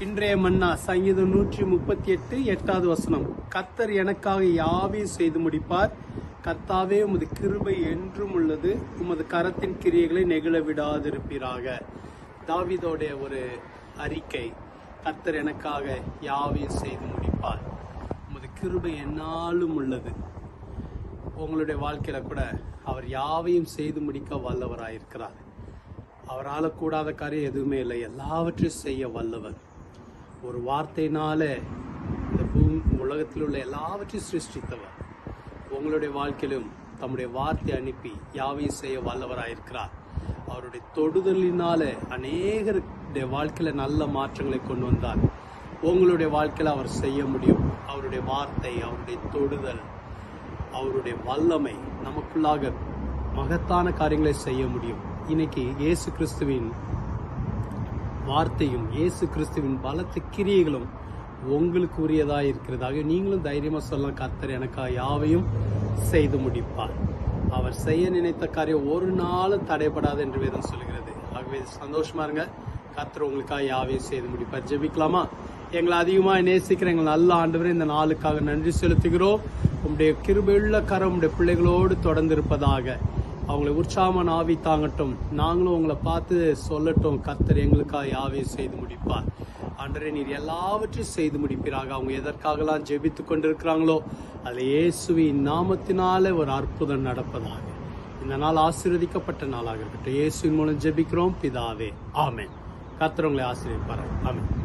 இன்றைய மன்னா சங்கீதம் நூற்றி முப்பத்தி எட்டு எட்டாவது வசனம். கத்தர் எனக்காக யாவையும் செய்து முடிப்பார். கத்தாவே உமது கிருபை என்றும் உள்ளது. உமது கரத்தின் கிரியைகளை நெகிழ விடாதிருப்பீராக. தாவிதோடைய ஒரு அறிக்கை. கத்தர் எனக்காக யாவையும் செய்து முடிப்பார். உமது கிருபை என்னாலும் உள்ளது. உங்களுடைய வாழ்க்கையில கூட அவர் யாவையும் செய்து முடிக்க வல்லவராயிருக்கிறார். அவரால் கூடாத காரியம் எதுவுமே இல்லை. எல்லாவற்றையும் செய்ய வல்லவர். ஒரு வார்த்தையினால இந்த பூமி உலகத்தில் உள்ள எல்லாவற்றையும் சிருஷ்டித்தவர். உங்களுடைய வாழ்க்கையிலும் தம்முடைய வார்த்தை அனுப்பி யாவையும் செய்ய வல்லவராயிருக்கிறார். அவருடைய தொடுதலினால அநேகருடைய வாழ்க்கையில நல்ல மாற்றங்களை கொண்டு வந்தார். உங்களுடைய வாழ்க்கையில அவர் செய்ய முடியும். அவருடைய வார்த்தை அவருடைய தொடுதல் அவருடைய வல்லமை நமக்குள்ளாக மகத்தான காரியங்களை செய்ய முடியும். இன்னைக்கு இயேசு கிறிஸ்துவின் வார்த்தையும் இயேசு கிறிஸ்துவின் பலத்த கிரியைகளும் உங்களுக்கு உரியதாக இருக்கிறதாக நீங்களும் தைரியமாக சொல்லலாம் கர்த்தர் எனக்காக யாவையும் செய்து முடிப்பார். அவர் செய்ய நினைத்த காரியம் ஒரு நாளும் தடைபடாது என்று வேதம் சொல்கிறது. ஆகவே சந்தோஷமா இருங்க. கர்த்தர் உங்களுக்காக யாவையும் செய்து முடிப்பார். ஜெபிக்கலாமா? எங்களை அதிகமாக நேசிக்கிற எங்கள் நல்ல ஆண்டவரே இந்த நாளுக்காக நன்றி செலுத்துகிறோம். உங்களுடைய கிருபையுள்ள கரம் உடைய பிள்ளைகளோடு தொடர்ந்து இருப்பதாக அவங்களை உற்சாகமான ஆவி தாங்கட்டும். நாங்களும் உங்களை பார்த்து சொல்லட்டும். கத்தர் எங்களுக்காக யாவே செய்து முடிப்பார். ஆண்டரே நீர் எல்லாவற்றையும் செய்து முடிப்பீராக. அவங்க எதற்காகலாம் ஜெபித்து கொண்டிருக்கிறாங்களோ அதில் இயேசுவின் நாமத்தினாலே ஒரு அற்புதம் நடப்பதாக. இந்த நாள் ஆசீர்வதிக்கப்பட்ட நாளாக இருக்கட்டும். இயேசுவின் மூலம் ஜெபிக்கிறோம். பிதாவே ஆமேன். கர்த்தர் உங்களை ஆசீர்வதிப்பார் ஆமென்.